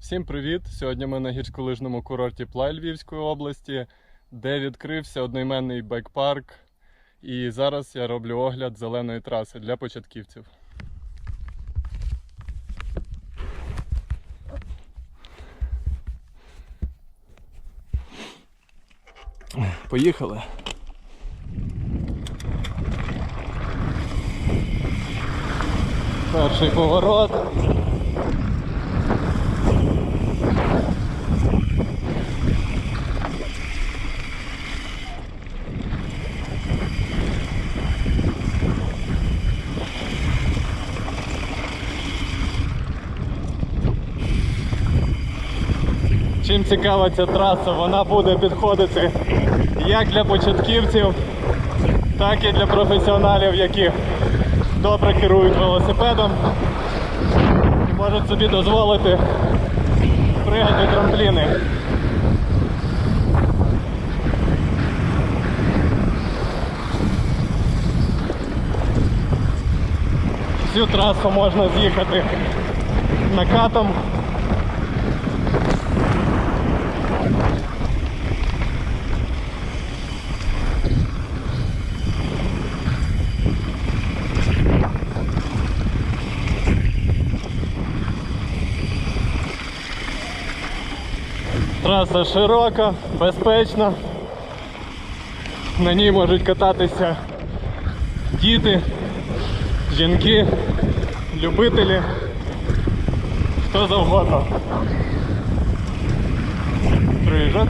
Всім привіт! Сьогодні ми на гірськолижному курорті Плай Львівської області, де відкрився одноіменний байк-парк. І зараз я роблю огляд зеленої траси для початківців. Поїхали. Перший поворот. Чим цікава ця траса, вона буде підходити як для початківців, так і для професіоналів, які добре керують велосипедом і можуть собі дозволити пригати трампліни. Всю трасу можна з'їхати накатом. Траса широка, безпечна. На ній можуть кататися діти, жінки, любителі, хто завгодно. Прыжок.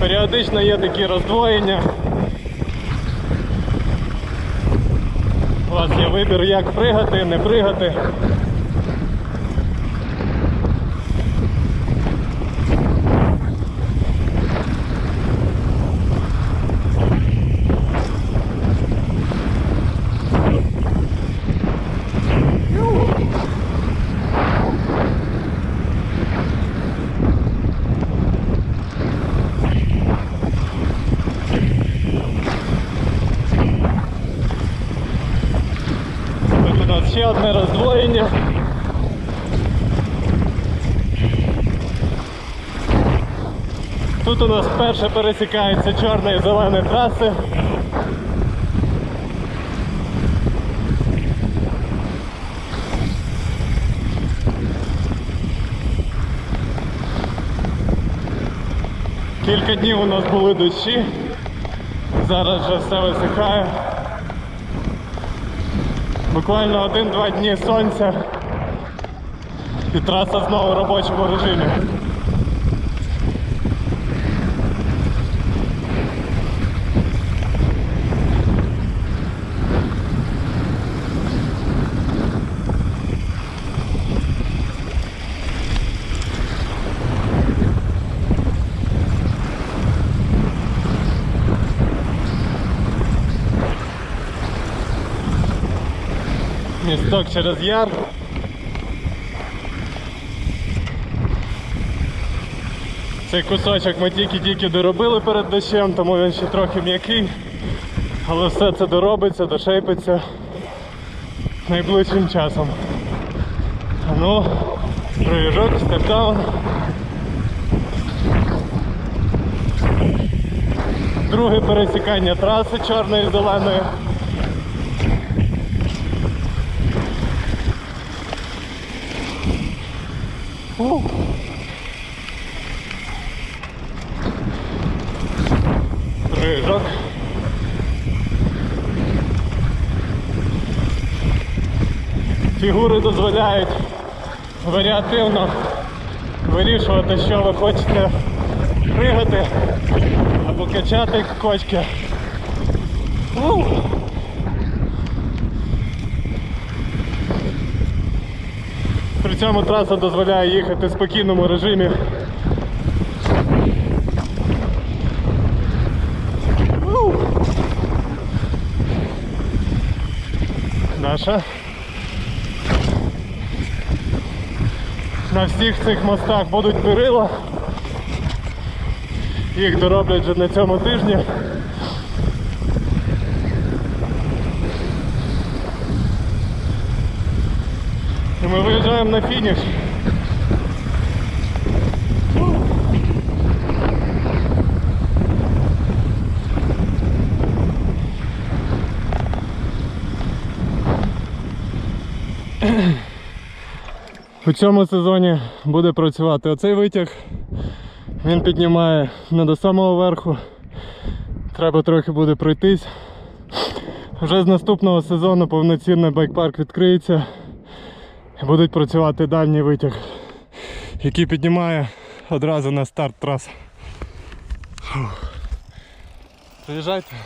Періодично є такі роздвоєння. У вас є вибір, як пригати, не пригати. Ще одне роздвоєння. Тут у нас вперше пересікаються чорна і зелена траси. Кілька днів у нас були дощі. Зараз вже все висихає. Буквально один-два дні сонця і траса знову в робочому режимі. Місток через яр. Цей кусочок ми тільки-тільки доробили перед дощем, тому він ще трохи м'який. Але все це доробиться, дошейпиться найближчим часом. Ну, проїжджок, степдаун. Друге пересікання траси чорної і зеленої. Прыжок. Фігури дозволяють варіативно вирішувати, що ви хочете пригати або качати кочки. Цьому траса дозволяє їхати в спокійному режимі. Наша. На всіх цих мостах будуть перила. Їх дороблять вже на цьому тижні. І ми виїжджаємо на фініш. У цьому сезоні буде працювати оцей витяг. Він піднімає не до самого верху. Треба трохи буде пройтись. Вже з наступного сезону повноцінний байкпарк відкриється. Будуть працювати дальній витяг, який піднімає одразу на старт трас. Фух. Приїжджайте.